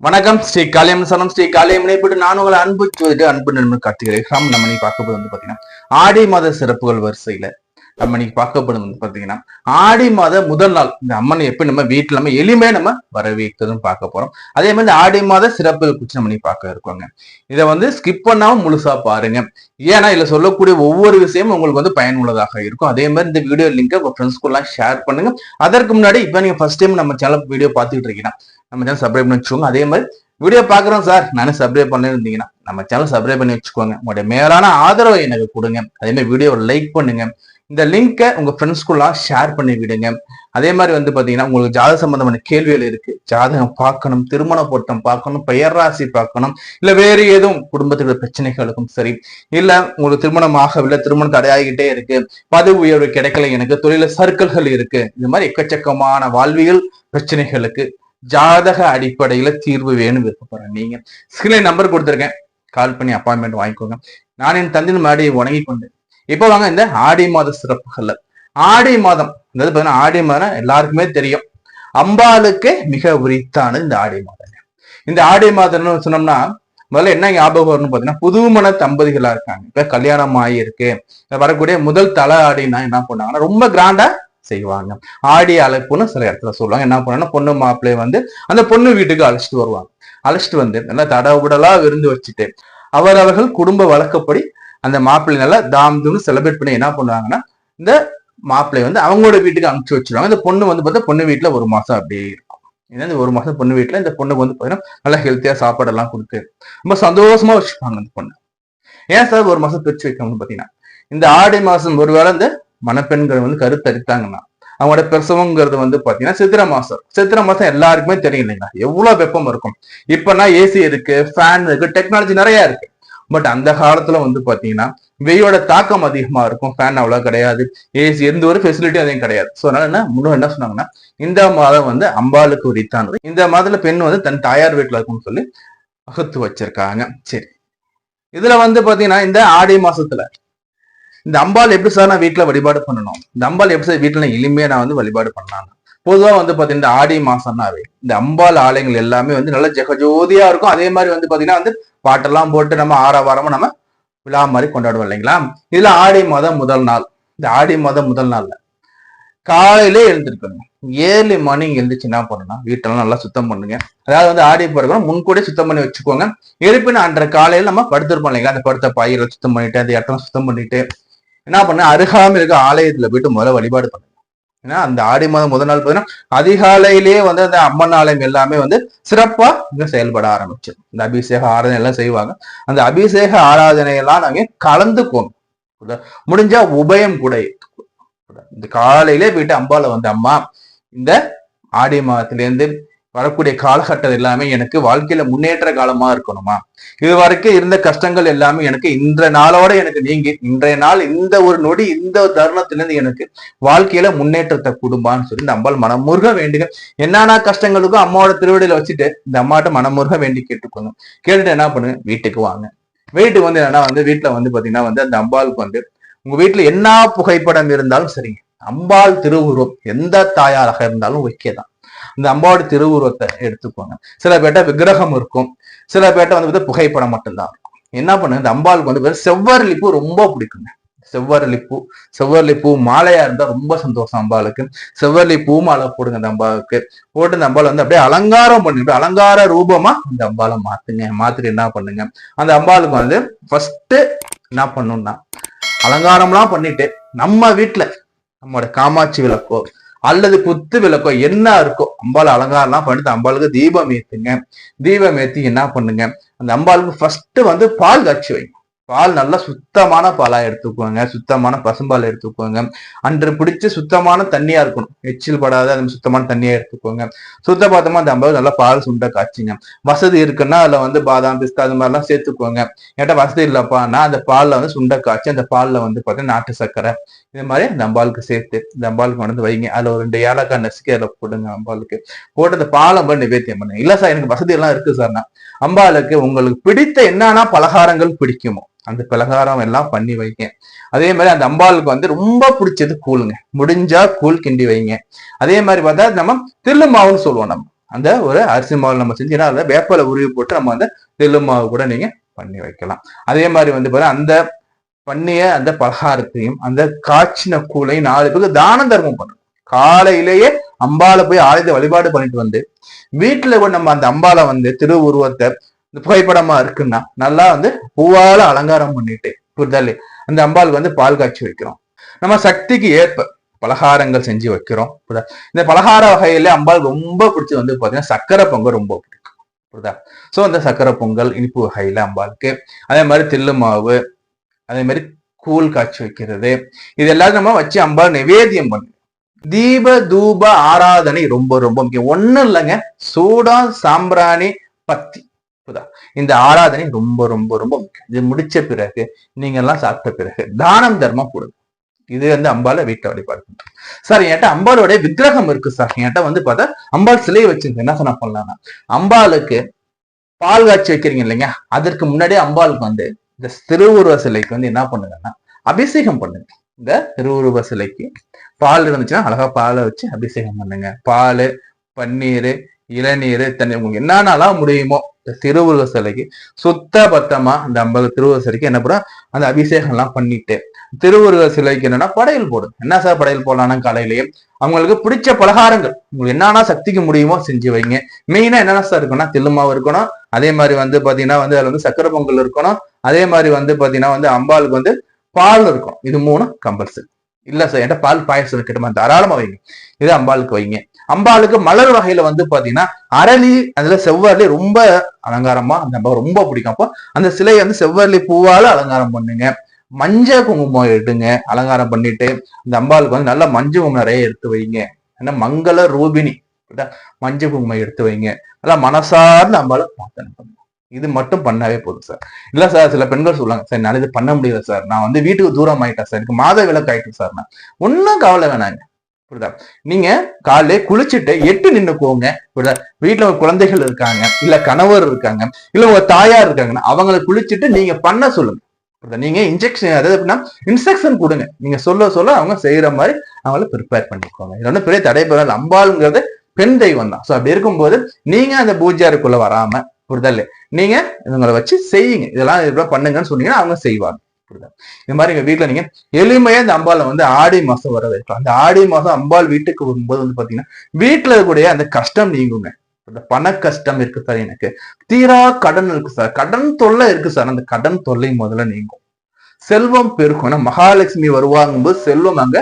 வணக்கம் ஸ்ரீ காளியம் சனம் ஸ்ரீ காளியம் இணைப்பிட்டு நான் உங்களை அன்பு சொல்லிட்டு அன்பு நண்பன் கார்த்திகை. ராம் நம்ம இன்னைக்கு பார்க்க போது வந்து பாத்தீங்கன்னா ஆடி மாத சிறப்புகள் வரிசையில அம்மனைக்கு பார்க்கப்படும் பார்த்தீங்கன்னா ஆடி மாத முதல் நாள். இந்த அம்மனை எப்படி நம்ம வீட்டில் நம்ம எளிமே நம்ம வரவேற்கிறதும் பார்க்க போறோம். அதே மாதிரி இந்த ஆடி மாத சிறப்புகள் குறித்து நம்ம பார்க்க இருக்கோங்க. இதை வந்து ஸ்கிப் பண்ணாம முழுசா பாருங்க. ஏன்னா இதுல சொல்லக்கூடிய ஒவ்வொரு விஷயமும் உங்களுக்கு வந்து பயனுள்ளதாக இருக்கும். அதே மாதிரி இந்த வீடியோ லிங்கை உங்க ஃப்ரெண்ட்ஸ்க்குலாம் ஷேர் பண்ணுங்க. அதற்கு முன்னாடி இப்போ நீங்க ஃபர்ஸ்ட் டைம் நம்ம சேனல் வீடியோ பார்த்துட்டு இருக்கீங்கன்னா நம்ம சேனல் சப்ஸ்கிரைப் பண்ணி வச்சுக்கோங்க. அதே மாதிரி வீடியோ பாக்குறோம் சார் நானும் சப்ஸ்கிரைப் பண்ணி இருந்தீங்கன்னா நம்ம சேனல் சப்ஸ்கிரைப் பண்ணி வச்சுக்கோங்க. உங்களுடைய மேலான ஆதரவை எனக்கு கொடுங்க. அதே மாதிரி வீடியோ லைக் பண்ணுங்க. இந்த லிங்கை உங்க ஃப்ரெண்ட்ஸ்குள்ளாம் ஷேர் பண்ணி விடுங்க அதே மாதிரி வந்து பாத்தீங்கன்னா உங்களுக்கு ஜாதக சம்பந்தமான கேள்விகள் இருக்கு. ஜாதகம் பார்க்கணும் திருமண பொருத்தம் பார்க்கணும் பெயர் ராசி பார்க்கணும் இல்ல வேறு எதுவும் குடும்பத்துக்கு பிரச்சனைகளுக்கும் சரி இல்ல உங்களுக்கு திருமணம் ஆகவில்லை திருமணம் தடையாகிட்டே இருக்கு பதவி உயர்வு கிடைக்கல எனக்கு தொழில சர்க்கிள்கள் இருக்கு இது மாதிரி எக்கச்சக்கமான வாழ்வியல் பிரச்சனைகளுக்கு ஜாதக அடிப்படையில தீர்வு வேணும் விருப்பப்படுறேன் நீங்க ஸ்கிரீன் நம்பர் கொடுத்துருக்கேன். கால் பண்ணி அப்பாயின்மெண்ட் வாங்கிக்கோங்க. நான் என் தந்தின் மாடியை உணங்கி கொண்டு இப்போ வாங்க இந்த ஆடி மாத சிறப்புகள்ல ஆடி மாதம் அதாவது பார்த்தீங்கன்னா ஆடி மாதம் எல்லாருக்குமே தெரியும். அம்பாளுக்கு மிக உரித்தானது இந்த ஆடி மாதம். இந்த ஆடி மாதம்னு சொன்னோம்னா முதல்ல என்ன ஞாபகம் வரும்னு பாத்தீங்கன்னா புதுமண தம்பதிகளா இருக்காங்க. இப்ப கல்யாணம் ஆகியிருக்கு. வரக்கூடிய முதல் தலை ஆடினா என்ன பண்ணாங்கன்னா ரொம்ப கிராண்டா செய்வாங்க. ஆடி அழைப்புன்னு சில இடத்துல சொல்லுவாங்க. என்ன பண்ணா பொண்ணு மாப்பிள்ளைய வந்து அந்த பொண்ணு வீட்டுக்கு அழைச்சிட்டு வருவாங்க. அழைச்சிட்டு வந்து நல்லா தடவுடலா விருந்து வச்சுட்டு அவரவர்கள் குடும்ப வழக்கப்படி அந்த மாப்பிள்ளை நல்லா தாம் தூம்னு செலிப்ரேட் பண்ணி என்ன பண்ணுவாங்கன்னா இந்த மாப்பிள்ளை வந்து அவங்களோட வீட்டுக்கு அனுப்பிச்சு வச்சிருவாங்க. இந்த பொண்ணு வந்து பார்த்தா பொண்ணு வீட்டில் ஒரு மாதம் அப்படியே இருக்கும். ஏன்னா இந்த ஒரு மாதம் பொண்ணு வீட்டில் இந்த பொண்ணுக்கு வந்து பார்த்தீங்கன்னா நல்லா ஹெல்த்தியாக சாப்பாடெல்லாம் கொடுத்து ரொம்ப சந்தோஷமாக வச்சுப்பாங்க அந்த பொண்ணு. ஏன் சார் ஒரு மாதம் பிரிச்சு வைக்கணும்னு பார்த்தீங்கன்னா இந்த ஆடி மாதம் ஒருவேளை இந்த மணப்பெண்கள் வந்து கருத்தரித்தாங்கன்னா அவங்களோட பிரசவங்கிறது வந்து பாத்தீங்கன்னா சித்திர மாசம். சித்திர மாசம் எல்லாருக்குமே தெரியும் இல்லைங்களா? எவ்வளவு வெப்பம் இருக்கும். இப்பனா ஏசி இருக்கு ஃபேன் இருக்கு டெக்னாலஜி நிறைய இருக்கு. பட் அந்த காலத்துல வந்து பாத்தீங்கன்னா வெயோட தாக்கம் அதிகமா இருக்கும். ஃபேன் அவ்வளவு கிடையாது. ஏசி எந்த ஒரு ஃபெசிலிட்டி அதையும் கிடையாது. ஸோ அதனால என்ன முன்னோர் என்ன சொன்னாங்கன்னா இந்த மாதம் வந்து அம்பாளுக்கு உரித்தானது இந்த மாதத்துல பெண் வந்து தன் தாயார் வீட்டுல இருக்கும்னு சொல்லி வகுத்து வச்சிருக்காங்க. சரி. இதுல வந்து பாத்தீங்கன்னா இந்த ஆடி மாசத்துல இந்த அம்பாள் எப்படி சார் நான் வீட்டுல வழிபாடு பண்ணணும்? இந்த அம்பாள் எப்படி சார் வீட்டுல எளிமையா நான் வந்து வழிபாடு பண்ணலாம் பொதுவாக வந்து பார்த்தீங்கன்னா இந்த ஆடி மாசம்னாவே இந்த அம்பாள் ஆலயங்கள் எல்லாமே வந்து நல்ல ஜெகஜோதியா இருக்கும். அதே மாதிரி வந்து பார்த்தீங்கன்னா வந்து பாட்டெல்லாம் போட்டு நம்ம ஆரவாரமா நம்ம விழா மாதிரி கொண்டாடுவோம் இல்லைங்களா? இதுல ஆடி மாதம் முதல் நாள். இந்த ஆடி மாதம் முதல் நாள்ல காலையிலே எழுந்திருக்கணும். ஏழு மணி எழுந்துச்சு என்ன பண்ணணும்? வீட்டெல்லாம் நல்லா சுத்தம் பண்ணுங்க. அதாவது வந்து ஆடி போறவங்க முன்கூடே சுத்தம் பண்ணி வச்சுக்கோங்க. இருப்பினும் அன்ற காலையில நம்ம படுத்திருப்போம் இல்லைங்களா? அந்த படுத்த பயிரை சுத்தம் பண்ணிட்டு அந்த இடத்தெல்லாம் சுத்தம் பண்ணிட்டு என்ன பண்ண அருகாமல் இருக்க ஆலயத்துல போயிட்டு முதல்ல வழிபாடு பண்ணுங்க ஏன்னா அந்த ஆடி மாதம் முதல் நாள் பார்த்தீங்கன்னா அதிகாலையிலேயே வந்து அந்த அம்மன் ஆலயம் எல்லாமே வந்து சிறப்பா இங்க செயல்பட ஆரம்பிச்சு இந்த அபிஷேக ஆராதனை எல்லாம் செய்வாங்க. அந்த அபிஷேக ஆராதனை எல்லாம் நாங்க கலந்துக்கோம் முடிஞ்சா உபயம் கூட இந்த காலையிலே போயிட்டு அம்பால வந்து அம்மா இந்த ஆடி மாதத்திலேருந்து வரக்கூடிய காலகட்டம் எல்லாமே எனக்கு வாழ்க்கையில முன்னேற்ற காலமா இருக்கணுமா? இது வரைக்கும் இருந்த கஷ்டங்கள் எல்லாமே எனக்கு இன்ற நாளோட எனக்கு நீங்கி இன்றைய நாள் இந்த ஒரு நொடி இந்த தருணத்திலிருந்து எனக்கு வாழ்க்கையில முன்னேற்றத்தை கொடுப்பான்னு சொல்லி இந்த அம்பாள் மனமுருக வேண்டுங்க என்னென்ன கஷ்டங்களுக்கும் அம்மாவோட திருவடியில வச்சுட்டு இந்த அம்மாட்ட மனமுருக வேண்டி கேட்டுக்கோங்க. கேட்டுட்டு என்ன பண்ணுங்க? வீட்டுக்கு வாங்க. வீட்டுக்கு வந்து என்னன்னா வந்து வீட்டுல வந்து பாத்தீங்கன்னா வந்து அந்த அம்பாளுக்கு வந்து உங்க வீட்டுல என்ன புகைப்படம் இருந்தாலும் சரிங்க. அம்பாள் திருவுருவம் எந்த தாயாராக இருந்தாலும் ஓகே தான் இந்த அம்பாவோட திருவுருவத்தை எடுத்துக்கோங்க. சில பேர்ட்ட விக்கிரகம் இருக்கும். சில பேர்ட்ட வந்து பார்த்தா புகைப்படம் மட்டும்தான் இருக்கும். என்ன பண்ணுங்க? இந்த அம்பாளுக்கு வந்து செவ்வரளி பூ ரொம்ப பிடிக்குங்க. செவ்வரளி பூ செவ்வரளி பூ மாலையா இருந்தா ரொம்ப சந்தோஷம் அம்பாளுக்கு. செவ்வரளி பூ மாலை போடுங்க அந்த அம்பாளுக்கு. போட்டு இந்த அம்பாளை வந்து அப்படியே அலங்காரம் பண்ணிட்டு அலங்கார ரூபமா இந்த அம்பாளை மாத்துங்க. மாத்திட்டு என்ன பண்ணுங்க? அந்த அம்பாளுக்கு வந்து ஃபர்ஸ்ட் என்ன பண்ணணும்னா அலங்காரம்லாம் பண்ணிட்டு நம்ம வீட்டுல நம்மளோட காமாட்சி விளக்கோ அல்லது குத்து விளக்கோ என்ன இருக்கோ அம்பாள் அலங்காரம்லாம் பண்ணிட்டு அம்பாளுக்கு தீபம் ஏத்துங்க. தீபம் ஏத்தி என்ன பண்ணுங்க? அந்த அம்பாளுக்கு ஃபர்ஸ்ட் வந்து பால் காய்ச்சி வைங்க. பால் நல்லா சுத்தமான பாலாக எடுத்துக்கோங்க. சுத்தமான பசும்பால் எடுத்துக்கோங்க. அன்று பிடிச்ச சுத்தமான தண்ணியா இருக்கணும். எச்சில் படாத அந்த சுத்தமான தண்ணியா எடுத்துக்கோங்க. சுத்த பார்த்தமா அந்த அம்பாள் நல்லா பால் சுண்ட காய்ச்சிங்க. வசதி இருக்குன்னா அதில் வந்து பாதாம் பிஸ்தா அது மாதிரிலாம் சேர்த்துக்கோங்க. என்கிட்ட வசதி இல்லைப்பான்னா அந்த பாலில் வந்து சுண்ட காய்ச்சி அந்த பாலில் வந்து பார்த்தீங்கன்னா நாட்டு சர்க்கரை இது மாதிரி அந்த அம்பாளுக்கு சேர்த்து இந்த அம்பாளுக்கு கொண்டு வந்து வைங்க. அதில் ஒரு ரெண்டு ஏலக்காய் நசுக்கி அதில் போடுங்க அம்பாளுக்கு. போட்டு அந்த பாலை போய் நிவேத்தியம் பண்ணுங்க. இல்லை சார் எனக்கு வசதி எல்லாம் இருக்கு சார்னா அம்பாளுக்கு உங்களுக்கு பிடித்த என்னன்னா பலகாரங்கள் பிடிக்குமோ அந்த பலகாரம் எல்லாம் பண்ணி வைங்க. அதே மாதிரி அந்த அம்பாளுக்கு வந்து ரொம்ப பிடிச்சது கூழுங்க. முடிஞ்சா கூழ் கிண்டி வைங்க. அதே மாதிரி பார்த்தா நம்ம தில்லு மாவுன்னு சொல்லுவோம் நம்ம. அந்த ஒரு அரிசி மாவு நம்ம செஞ்சு அதில் வேப்பலை உருவி போட்டு நம்ம அந்த தெல்லு மாவு கூட நீங்க பண்ணி வைக்கலாம். அதே மாதிரி வந்து பாருங்க அந்த பண்ணிய அந்த பலகாரத்தையும் அந்த காய்ச்சின கூழையும் நாலு பேருக்கு தானம் தர்மம் பண்ணணும் காலையிலேயே அம்பால போய் ஆயுத வழிபாடு பண்ணிட்டு வந்து வீட்டுல கூட நம்ம அந்த அம்பால வந்து திருவுருவத்தை இந்த புகைப்படமா இருக்குன்னா நல்லா வந்து பூவால அலங்காரம் பண்ணிட்டு புரிதல் அந்த அம்பாளுக்கு வந்து பால் காய்ச்சி வைக்கிறோம். நம்ம சக்திக்கு ஏற்ப பலகாரங்கள் செஞ்சு வைக்கிறோம் புரியுதா இந்த பலகார வகையில அம்பாள் ரொம்ப பிடிச்சது வந்து பாத்தீங்கன்னா சக்கரை பொங்கல் ரொம்ப பிடிக்கும் புரியுதா சோ அந்த சக்கரை பொங்கல் இனிப்பு வகையில அம்பாளுக்கு. அதே மாதிரி தில்லு மாவு அதே மாதிரி கூழ் காய்ச்சி வைக்கிறது. இது எல்லாத்தையும் நம்ம வச்சு அம்பாள் நிவேதியம் பண்ணு தீப தூப ஆராதனை ரொம்ப ரொம்ப முக்கியம். ஒன்றும் இல்லைங்க சூடா சாம்பிராணி பத்தி. புதா இந்த ஆராதனை ரொம்ப ரொம்ப ரொம்ப முக்கியம். இது முடிச்ச பிறகு நீங்க எல்லாம் சாப்பிட்ட பிறகு தானம் தர்மம் கொடுங்க இது வந்து அம்பால வீட்டை வழிபாடு பண்றோம் சார் என்கிட்ட அம்பாலோடைய விக்கிரகம் இருக்கு சார். என்கிட்ட வந்து பார்த்தா அம்பாள் சிலையை வச்சிருக்கு. என்ன சொன்ன பண்ணலாம்னா அம்பாளுக்கு பால் காய்ச்சி வைக்கிறீங்க இல்லைங்க? அதற்கு முன்னாடியே அம்பாளுக்கு வந்து இந்த திருவுருவ சிலைக்கு வந்து என்ன பண்ணுங்கன்னா அபிஷேகம் பண்ணுங்க. இந்த திருவுருவ சிலைக்கு பால் இருந்துச்சுன்னா அழகா பாலை வச்சு அபிஷேகம் பண்ணுங்க. பால் பன்னீர் இளநீர் தண்ணி உங்களுக்கு என்னென்னலாம் முடியுமோ இந்த திருவுருவ சிலைக்கு சுத்த பத்தமா அந்த ஐம்பது திருவுருவ சிலைக்கு என்ன பண்ணுறோம் அந்த அபிஷேகம் எல்லாம் பண்ணிட்டு திருவுருவ சிலைக்கு என்னன்னா படையல் போடும் என்ன சார் படையல் போடலாம்னா காலையிலேயே? அவங்களுக்கு பிடிச்ச பலகாரங்கள். உங்களுக்கு என்னன்னா சக்திக்கு முடியுமோ செஞ்சு வைங்க. மெயினா என்னென்ன சார் இருக்குன்னா தில்லுமாவு இருக்கணும். அதே மாதிரி வந்து பாத்தீங்கன்னா வந்து அதுல வந்து சக்கரை பொங்கல் இருக்கணும். அதே மாதிரி வந்து பாத்தீங்கன்னா வந்து அம்பாளுக்கு வந்து பால் இருக்கும். இது மூணு கம்பல்சரி இல்ல சார் என்கிட்ட பால் பாயசம் இருக்கட்டுமா? தாராளமா வைங்க. இது அம்பாளுக்கு வைங்க. அம்பாளுக்கு மலர் வகையில வந்து பாத்தீங்கன்னா அரளி அதுல செவ்வரளி ரொம்ப அலங்காரமா அந்த அம்பாவை ரொம்ப பிடிக்கும். அப்போ அந்த சிலையை வந்து செவ்வரளி பூவால அலங்காரம் பண்ணுங்க. மஞ்சள் குங்குமம் எடுங்க அலங்காரம் பண்ணிட்டு இந்த அம்பாளுக்கு வந்து நல்லா மஞ்சள் குங்குமம் நிறைய எடுத்து வைங்க. ஏன்னா மங்கள ரூபினி மஞ்சள் குங்குமம் எடுத்து வைங்க. நல்லா மனசார்ந்த அம்பாளை பிரார்த்தனை பண்ணுங்க இது மட்டும் பண்ணாவே போதும் சார். இல்ல சார் சில பெண்கள் சொல்லுவாங்க சார் நான் இது பண்ண முடியல சார். நான் வந்து வீட்டுக்கு தூரம் ஆயிட்டேன் சார். எனக்கு மாத விளக்கு ஆயிட்டேன் சார். நான் ஒன்னும் கவலை வேணாங்க. புரியுதா? நீங்க காலையில குளிச்சுட்டு எட்டு நின்னுக்கோங்க புரியுதா? வீட்டுல ஒரு குழந்தைகள் இருக்காங்க இல்ல கணவர் இருக்காங்க இல்ல உங்க தாயார் இருக்காங்கன்னா அவங்களை குளிச்சுட்டு நீங்க பண்ண சொல்லுங்க. புரியுதா? நீங்க இன்ஜெக்ஷன் அதாவது எப்படின்னா இன்ஸ்ட்ரக்ஷன் கொடுங்க. நீங்க சொல்ல சொல்ல அவங்க செய்யற மாதிரி அவங்கள ப்ரிப்பேர் பண்ணிக்கோங்க. இது ஒன்றும் பெரிய தடைபெறாது அம்பாளுங்கிறது பெண் தெய்வம் தான். ஸோ அப்படி இருக்கும்போது நீங்க அந்த பூஜாருக்குள்ள வராம புரிதல் நீங்க இவங்களை வச்சு செய்யுங்க. இதெல்லாம் இதெல்லாம் பண்ணுங்கன்னு சொன்னீங்கன்னா அவங்க செய்வாங்க. புரியுதா இது மாதிரி எங்க வீட்டுல நீங்க எளிமையா இந்த அம்பாலை வந்து ஆடி மாசம் வர வைக்கலாம். அந்த ஆடி மாசம் அம்பாள் வீட்டுக்கு வரும்போது வந்து பாத்தீங்கன்னா வீட்டுல இருக்கக்கூடிய அந்த கஷ்டம் நீங்குங்க. இந்த பண கஷ்டம் இருக்கு சார் எனக்கு. தீரா கடன் இருக்கு சார். கடன் தொல்லை இருக்கு சார். அந்த கடன் தொல்லை முதல்ல நீங்கும். செல்வம் பெருக்கும் ஏன்னா மகாலட்சுமி வருவாங்கும்போது செல்வம் அங்க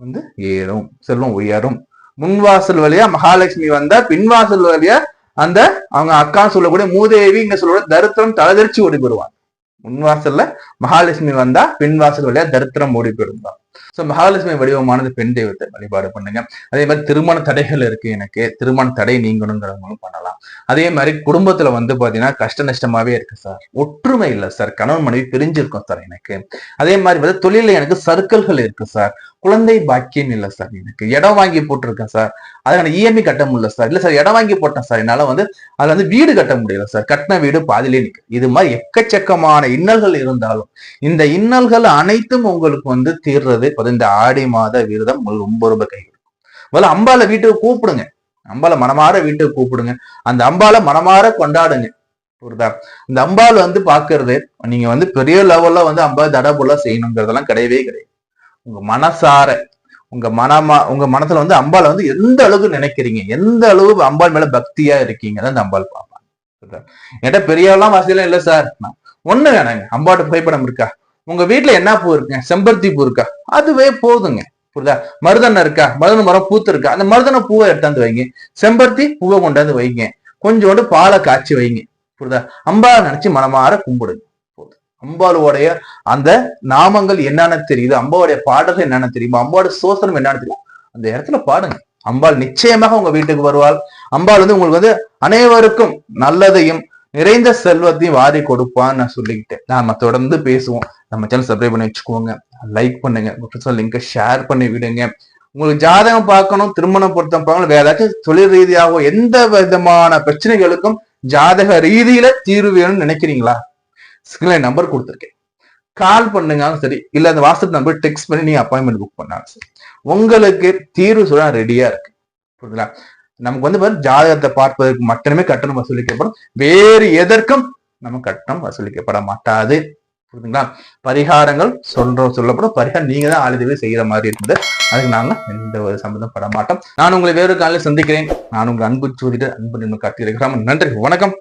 வந்து ஏறும். செல்வம் உயரும். முன்வாசல் வழியா மகாலட்சுமி வந்தா பின்வாசல் வழியா அந்த அவங்க அக்கான்னு சொல்லக்கூடிய மூதேவி இங்க சொல்லக்கூடிய தரித்திரம் தலைதரிச்சு ஓடி போடுவாங்க முன்வாசல்ல மகாலட்சுமி வந்தா பின்வாசல் வழியா தரித்திரம் ஓடி போயிருந்தா. ஸோ மகாலட்சுமி வடிவமானது பெண் தெய்வத்தை வழிபாடு பண்ணுங்க. அதே மாதிரி திருமண தடைகள் இருக்கு எனக்கு. திருமண தடை நீங்கணுங்கிறவங்களும் பண்ணலாம். அதே மாதிரி குடும்பத்துல வந்து பாத்தீங்கன்னா கஷ்ட நஷ்டமாவே இருக்கு சார் ஒற்றுமை இல்லை சார் கணவன் மனைவி பிரிஞ்சிருக்கும் சார் எனக்கு. அதே மாதிரி வந்து தொழில எனக்கு சர்க்கிள்கள் இருக்கு சார் குழந்தை பாக்கியம் இல்லை சார் எனக்கு. இடம் வாங்கி போட்டிருக்கேன் சார் அதுக்கான இஎம்ஐ கட்ட முடியல சார் இல்ல சார் இடம் வாங்கி போட்டேன் சார் என்னால வந்து அதுல வந்து வீடு கட்ட முடியல சார் கட்டின வீடு பாதிலே நிற்கு இது மாதிரி எக்கச்சக்கமான இன்னல்கள் இருந்தாலும் இந்த இன்னல்கள் அனைத்தும் உங்களுக்கு வந்து தீர்றது அதாவது இந்த ஆடி மாத விரதம் உங்களுக்கு ரொம்ப ரொம்ப கை கொடுக்கும். முதல்ல அம்பால வீட்டுக்கு கூப்பிடுங்க. அம்பால மனமாற வீட்டுக்கு கூப்பிடுங்க. அந்த அம்பால மனமாற கொண்டாடுங்க. புரியுதா? இந்த அம்பாள் வந்து பாக்குறது நீங்க வந்து பெரிய லெவல்ல வந்து அம்பாள் தடபுல செய்யணுங்கிறதெல்லாம் கிடையவே கிடையாது. உங்க மனசார உங்க மனமா உங்க மனசுல வந்து அம்பாளை வந்து எந்த அளவுக்கு நினைக்கிறீங்க? எந்த அளவு அம்பாள் மேல பக்தியா இருக்கீங்க அந்த அம்பாள் பார்ப்பாங்க. என்கிட்ட பெரியவெல்லாம் வசதியெல்லாம் இல்ல சார். ஒண்ணு வேணாங்க. அம்பாட்டு புகைப்படம் இருக்கா? உங்க வீட்டுல என்ன பூ இருக்குங்க செம்பருத்தி பூ இருக்கா? அதுவே போதுங்க. புரியுதா? மருதனை இருக்கா? மருதன மரம் பூத்து இருக்கா? அந்த மருதன பூவை எடுத்தாந்து வைங்க. செம்பருத்தி பூவை கொண்டாந்து வைங்க. கொஞ்சோண்டு பாலை காய்ச்சி வைங்க. புரியுதா? அம்பாவை நினைச்சு மனமாற கும்பிடுங்க. போதும். அம்பாளுடைய அந்த நாமங்கள் என்னென்ன தெரியுது? அம்பாவுடைய பாடல்கள் என்னென்ன தெரியுமா? அம்பாவோட சோசனம் என்னென்னு தெரியும்? அந்த இடத்துல பாடுங்க. அம்பாள் நிச்சயமாக உங்க வீட்டுக்கு வருவாள். அம்பாள் வந்து உங்களுக்கு வந்து அனைவருக்கும் நல்லதையும் நிறைந்த செல்வத்தையும் வாரி கொடுப்பான்னு நான் சொல்லிக்கிட்டேன். நாம தொடர்ந்து பேசுவோம். நம்ம சேனல் சப்ஸ்கிரைப் பண்ணி வச்சுக்கோங்க. லைக் பண்ணுங்க. உங்க லிங்கை ஷேர் பண்ணி விடுங்க. உங்களுக்கு ஜாதகம் பார்க்கணும் திருமணம் பொருத்தம் பார்க்கணும் வேற ஏதாச்சும் தொழில் ரீதியாகவோ எந்த விதமான பிரச்சனைகளுக்கும் ஜாதக ரீதியில தீர்வு வேணும்னு நினைக்கிறீங்களா? ஸ்கிரீன்ல நம்பர் கொடுத்துருக்கேன். கால் பண்ணுங்க சரி இல்ல அந்த வாட்ஸ்அப் நம்பர் டெக்ஸ்ட் பண்ணி நீங்க அப்பாயின்மெண்ட் புக் பண்ணாலும் சரி உங்களுக்கு தீர்வு சொல்ல ரெடியா இருக்கு. புரியுதுங்களா? நமக்கு வந்து ஜாதகத்தை பார்ப்பதற்கு மட்டுமே கட்டணம் வசூலிக்கப்படும். வேறு எதற்கும் நம்ம கட்டணம் வசூலிக்கப்பட மாட்டாது. புரியுதுங்களா? பரிகாரங்கள் சொல்றோம் சொல்லப்படும். பரிகாரம் நீங்க தான் ஆளுதவி செய்யற மாதிரி இருக்குது. அதுக்கு நாங்க எந்த ஒரு சம்மந்தம் பட மாட்டோம். நான் உங்களை வேறு காலையில் சந்திக்கிறேன். நான் உங்க அன்பு சூதிட்டு அன்பு நின்று காட்டுகிறேன் நன்றி வணக்கம்.